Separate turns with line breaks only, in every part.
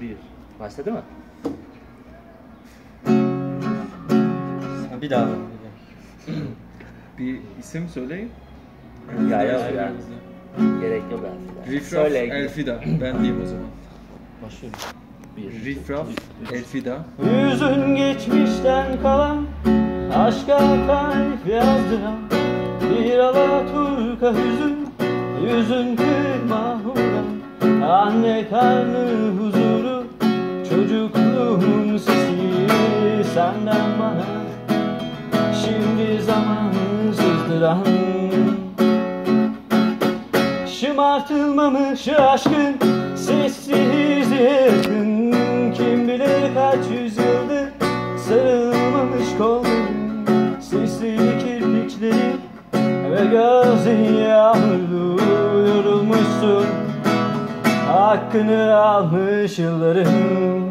Bir. Başladı mı?
Ha, bir daha.
Bir isim söyleyin.
Ya yok ya. Gerek yok aslında.
Rifraf
Söyle.
Elfida. Ben diyeyim o zaman.
Başlıyorum.
Bir.
Rifraf Elfida.
Yüzün geçmişten kalan Aşka kalp yazdıran Bir Alaturka hüzün Yüzün kırma huran Anne karnı huzuru Senden bana Şimdi zaman sızdıran Şımartılmamış aşkın Sessiz yakın. Kim bilir kaç yüzyıldır Sarılmamış kolların Sisli kirpikleri Ve gözün yağmurlu Yorulmuşsun. Hakkını almış yılların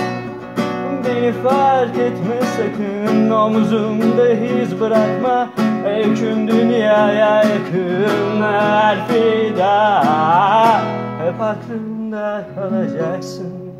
Beni fark etme sakın Omuzumda iz bırakma. Yüküm dünyaya yakın Elfida Hep aklımda kalacaksın